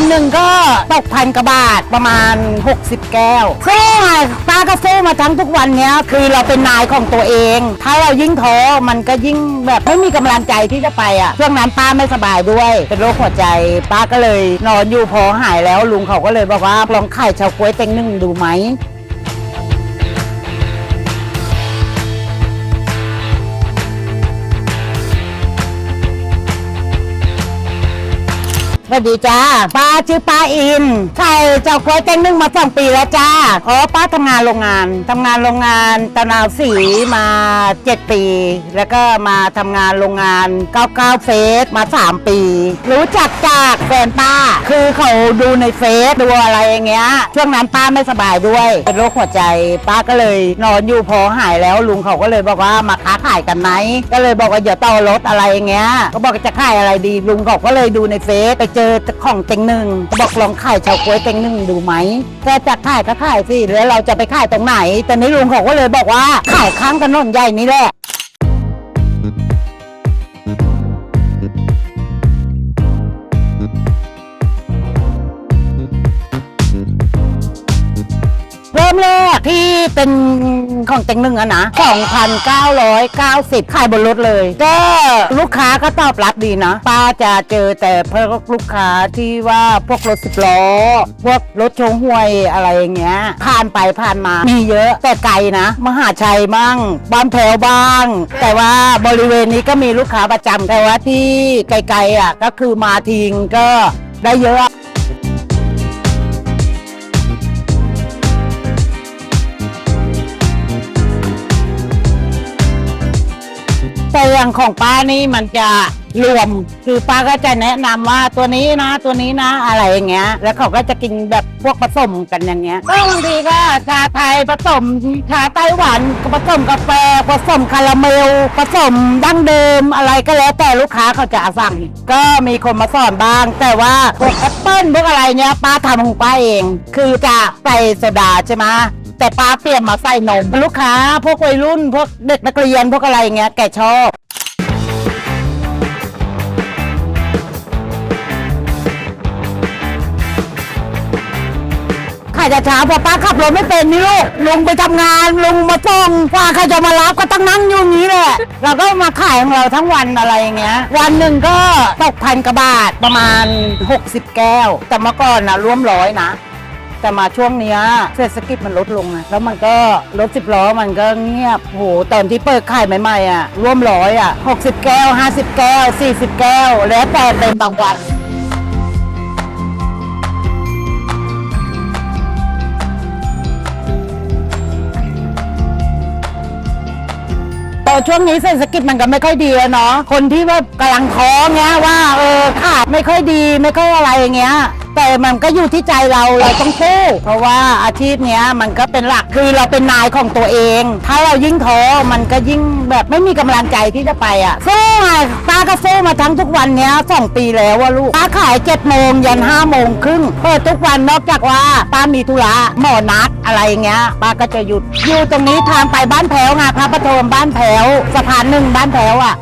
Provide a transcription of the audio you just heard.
วันหนึ่งก็ตกพันกว่าบาทประมาณ 60 แก้วสู้ไงป้าก็สู้มาทั้งทุกวันเนี้ยคือเราเป็นนายของตัวเอง ถ้าเรายิ่งท้อมันก็ยิ่งแบบไม่มีกำลังใจที่จะไปอะช่วงนั้นป้าไม่สบายด้วย เป็นโรคหัวใจ ป้าก็เลยนอนอยู่พอหายแล้วลุงเขาก็เลยบอกว่าลองขายเฉาก๊วยเต็งหนึ่งดูไหม สวัสดีจ้าป้าชื่อป้าอินขายเจ้าก๊วยเต้งนึ่งมาสองปีแล้วจ้าอ๋อป้าทำงานโรงงานทำงานโรงงานตะนาวสีมาเจ็ดปี แล้วก็มาทำงานโรงงาน99เฟสมา3ปี รู้จักจากแฟนป้า คือเขาดูในเฟซดูอะไรอย่างเงี้ย ช่วงนั้นป้าไม่สบายด้วย เป็นโรคหัวใจ ป้าก็เลยนอนอยู่พอหายแล้วลุงเขาก็เลยบอกว่ามาค้าขายกันไหมก็เลยบอกว่าเดี๋ยวต่อรถอะไรอย่างเงี้ยก็บอกจะขายอะไรดีลุงเขาก็เลยดูในเฟซไปเจจอของเต็งหนึ่งบอกลองขายเฉาก๊วยเต็งหนึ่งดูไหมแกจะขายก็ขายสิแล้วเราจะไปขายตรงไหน แต่นี้ลุงเขาก็เลยบอกว่าขายข้างถนนใหญ่นี่แหละ เริ่มแรกที่เป็นของเต็งหนึ่งอะนะ 2,990 ขายบนรถเลย ก็ลูกค้าก็ตอบรับดีนะ ป้าจะเจอแต่พวกลูกค้าที่ว่าพวกรถสิบล้อ พวกรถชงห่วยอะไรอย่างเงี้ย ผ่านไปผ่านมา มีเยอะแต่ไกลนะ มหาชัยบ้างบ้านแถวบ้าง แต่ว่าบริเวณนี้ก็มีลูกค้าประจำแต่ว่าที่ไกลๆอะก็คือมาทิ้งก็ได้เยอะ แต่อย่างของป้านี่มันจะรวม คือป้าก็จะแนะนำว่าตัวนี้นะตัวนี้นะอะไรอย่างเงี้ย แล้วเขาก็จะกินแบบพวกผสมกันอย่างเงี้ยก็บางทีก็ชาไทยผสมชาไต้หวันผสมกาแฟผสมคาราเมลผสมดั้งเดิมอะไรก็แล้วแต่ลูกค้าเขาจะสั่ง ก็มีคนมาสอนบ้าง แต่ว่าพวกแอปเปิ้ลพวกอะไรเนี้ยป้าทำของป้าเอง คือจะใส่โซดาใช่ไหม แต่ป้าเปลี่ยนมาใส่นม ลูกค้าพวกวัยรุ่นพวกเด็กนักเรียนพวกอะไรเงี้ยแกชอบขายจะเช้าพอป้าขับรถไม่เป็นนี่ลูกลุงไปทำงานลุงมาส่งกว่าใครจะมารับก็ต้องนั่งอยู่นี้แหละเราก็มาขายของเราทั้งวันอะไรอย่างเงี้ย วันหนึ่งก็ตกพันกว่าบาทประมาณ 60 แก้ว แต่เมื่อก่อนนะร่วมร้อยนะ แต่มาช่วงเนี้ยเศรษฐกิจมันลดลงนะแล้วมันก็รถสิบล้อมันก็เงียบโหตอนที่เปิดขายใหม่ๆอะร่วมร้อยอะ60 แก้ว 50 แก้ว 40 แก้ว แล้วแต่เต็มบางวันตอช่วงนี้เศรษฐกิจมันก็ไม่ค่อยดีเนาะคนที่ว่ากำลังท้อเงี้ยว่าเออ ไม่ค่อยดีไม่ค่อยอะไรอย่างเงี้ย แต่มันก็อยู่ที่ใจเราเราต้องสู้เพราะว่าอาชีพเนี้ยมันก็เป็นหลักคือเราเป็นนายของตัวเอง ถ้าเรายิ่งท้อมันก็ยิ่งแบบไม่มีกำลังใจที่จะไปอะสู้ไงป้าก็สู้มาทั้งทุกวันเนี้ยสองปีแล้วว่าลูกป้าขายเจ็ดโมงยันห้าโมงครึ่งเปิดทุกวันนอกจากว่าป้ามีธุระหมอนัดอะไรอย่างเงี้ยป้าก็จะหยุดอยู่ตรงนี้ทางไปบ้านแถวไงพระประโทมบ้านแถวสะพานหนึ่งบ้านแถวอะ